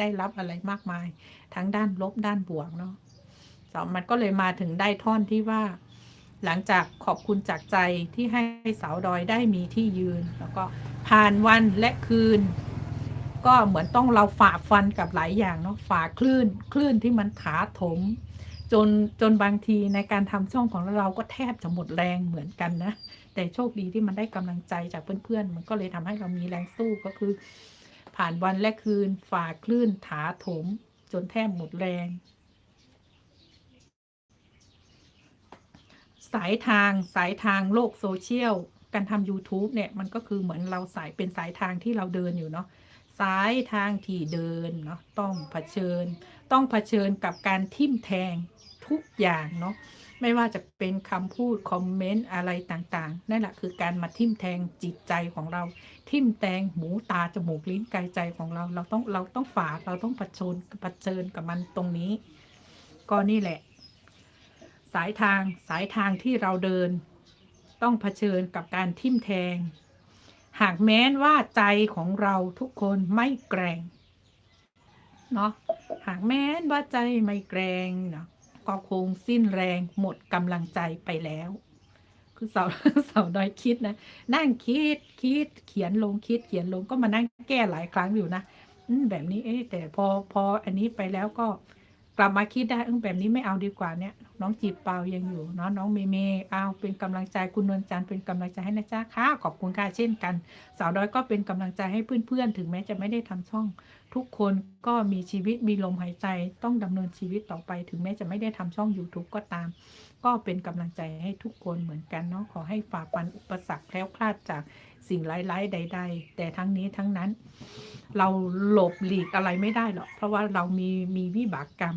ได้รับอะไรมากมาย ทั้งด้านลบด้านบวกเนาะสองมันก็เลยมาถึงได้ท่อนที่ว่า หลังจากขอบคุณจากใจที่ให้สาวดอยได้มีที่ยืน แล้วก็ผ่านวันและคืน ก็เหมือนต้องเราฝ่าฟันกับหลายอย่างเนาะฝ่าคลื่น คลื่นที่มันถาถม จนจนบางทีในการทำช่องของเราก็แทบจะหมดแรงเหมือนกันนะแต่โชคดีที่มันได้กำลังใจจากเพื่อนๆ มันก็เลยทำให้เรามีแรงสู้ก็คือ ผ่านวันและคืนฝ่าคลื่นถาถม จนแทบหมดแรง สายทางสายทางโลกโซเชียล การทำ YouTube เนี่ย มันก็คือเหมือนเราสายเป็นสายทางที่เราเดินอยู่เนาะสายทางที่เดินเนาะต้องเผชิญ ต้องเผชิญกับการทิ่มแทงทุกอย่างเนาะ ไม่ว่าจะเป็นคำพูดคอมเมนต์อะไรต่างๆ นั่นแหละคือการมาทิ่มแทงจิตใจของเรา ทิ่มแทงหูตาจมูกลิ้นกายใจของเรา เราต้องเราต้องฝ่าเราต้องเผชิญเผชิญกับมันตรงนี้ ก็นี่แหละ สายทางสายทางที่เราเดิน ต้องเผชิญกับการทิ่มแทง หากแม้นว่าใจของเราทุกคนไม่แกร่งเนาะหากแม้นว่าใจไม่แกร่งเนาะ ก็คงสิ้นแรงหมดกำลังใจไปแล้ว คือสาวสาวน้อยคิดนะ นั่งคิดคิดเขียนลงคิดเขียนลงก็มานั่งแก้หลายครั้งอยู่นะแบบนี้เอ๊แต่พอพออันนี้ไปแล้วก็ กลับมาคิดได้เออแบบนี้ไม่เอาดีกว่าเนี่ย น้องจีบเปายังอยู่เนาะน้องเมเมเอาเป็นกำลังใจคุณนวลจันทร์เป็นกำลังใจให้นะจ๊ะค่ะขอบคุณค่ะเช่นกัน สาวดอยก็เป็นกำลังใจให้เพื่อนๆ ถึงแม้จะไม่ได้ทำช่อง ทุกคนก็มีชีวิตมีลมหายใจต้องดำเนินชีวิตต่อไป ถึงแม้จะไม่ได้ทำช่อง YouTube ก็ตาม ก็เป็นกำลังใจให้ทุกคนเหมือนกันเนาะขอให้ฝ่าฟันอุปสรรคแคล้วคลาดจากสิ่งร้ายๆใด ๆ แต่ทั้งนี้ทั้งนั้น เราหลบหลีกอะไรไม่ได้หรอกเพราะว่าเรามีมีวิบากกรรม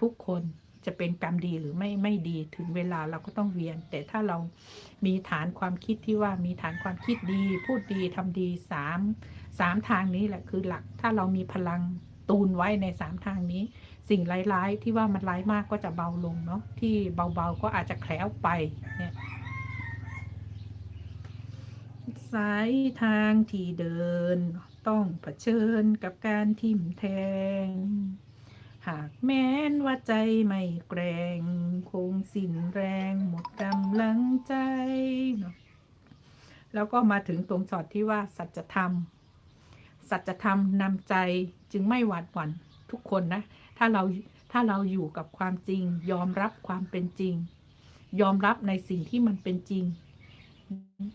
ทุกคนจะเป็นกรรมดีหรือไม่ไม่ดีถึงเวลาเราก็ต้องเวียน แต่ถ้าเรามีฐานความคิดที่ว่ามีฐานความคิดดี พูดดีทำดีสามสามทางนี้แหละคือหลัก ถ้าเรามีพลังตูนไว้ในสามทางนี้ สิ่งร้ายๆที่ว่ามันร้ายมากก็จะเบาลงเนาะที่เบาๆก็อาจจะแคล้วไปเนี่ยสายทางที่เดิน ต้องเผชิญกับการทิ่มแทง หากแม้นว่าใจไม่แกร่ง คงสิ้นแรงหมดกำลังใจเนาะแล้วก็มาถึงตรงช็อตที่ว่าสัจธรรม สัจธรรมนำใจจึงไม่หวาดหวั่นทุกคนนะ ถ้าเราถ้าเราอยู่กับความจริง ยอมรับความเป็นจริง ยอมรับในสิ่งที่มันเป็นจริง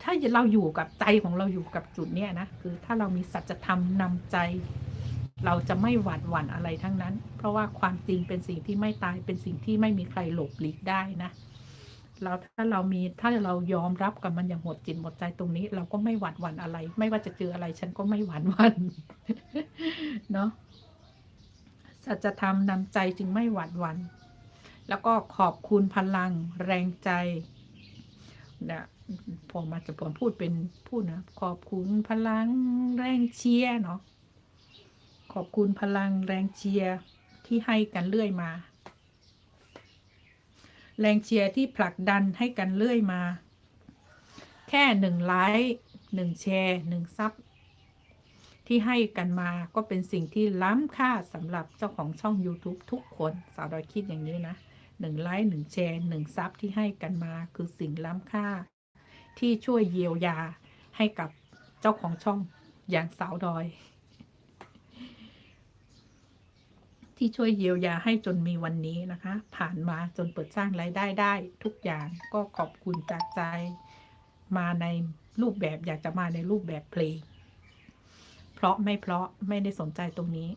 ถ้าเราอยู่กับใจของเราอยู่กับจุดเนี้ยนะคือถ้าเรามีสัจธรรมนำใจ เราจะไม่หวาดหวั่นอะไรทั้งนั้น เพราะว่าความจริงเป็นสิ่งที่ไม่ตายเป็นสิ่งที่ไม่มีใครหลบหลีกได้นะเราถ้าเรามีถ้าเรายอมรับกับมันอย่างหมดจิตหมดใจตรงนี้ เราก็ไม่หวาดหวั่นอะไร ไม่ว่าจะเจออะไรฉันก็ไม่หวาดหวั่นเนาะสัจธรรมนำใจจึงไม่หวาดหวั่นแล้วก็ขอบคุณพลังแรงใจนะ พอมาจะผมพูดเป็นพูดนะขอบคุณพลังแรงเชียร์เนาะขอบคุณพลังแรงเชียร์ที่ให้กันเรื่อยมา แรงเชียร์ที่ผลักดันให้กันเรื่อยมา แค่หนึ่งไลค์หนึ่งแชร์หนึ่งซับที่ให้กันมาก็เป็นสิ่งที่ล้ำค่าสำหรับเจ้าของช่อง YouTube ทุกคนสาวดอยคิดอย่างนี้นะหนึ่งไลค์หนึ่งแชร์หนึ่งซับที่ให้กันมาคือสิ่งล้ำค่า ที่ช่วยเยียวยาให้กับเจ้าของช่องอย่างสาวดอย ที่ช่วยเยียวยาให้จนมีวันนี้นะคะ ผ่านมาจนเปิดสร้างรายได้ได้ ทุกอย่างก็ขอบคุณจากใจมาในรูปแบบอยากจะมาในรูปแบบเพลง เพราะไม่เพราะไม่ได้สนใจตรงนี้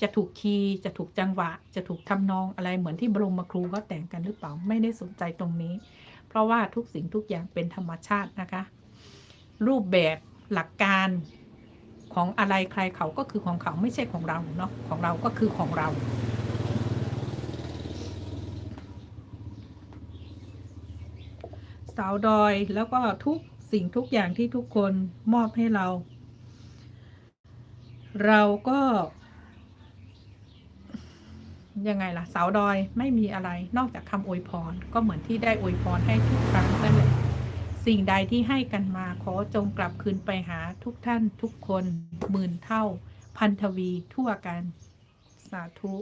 จะถูกคีย์จะถูกจังหวะ จะถูกทำนองอะไรเหมือนที่บรมครูก็แต่งกันหรือเปล่า ไม่ได้สนใจตรงนี้ เพราะว่าทุกสิ่งทุกอย่างเป็นธรรมชาตินะคะ รูปแบบหลักการของอะไรใครเขาก็คือของเขาไม่ใช่ของเราเนาะของเราก็คือของเรา สาวดอยแล้วก็ทุกสิ่งทุกอย่างที่ทุกคนมอบให้เรา เราก็ ยังไงล่ะ สาวดอยไม่มีอะไรนอกจากคำอวยพร ก็เหมือนที่ได้อวยพรให้ทุกครั้งนั่นแหละสิ่งใดที่ให้กันมาขอจงกลับคืนไปหาทุกท่านทุกคนหมื่นเท่า พันทวีทั่วกัน สาธุ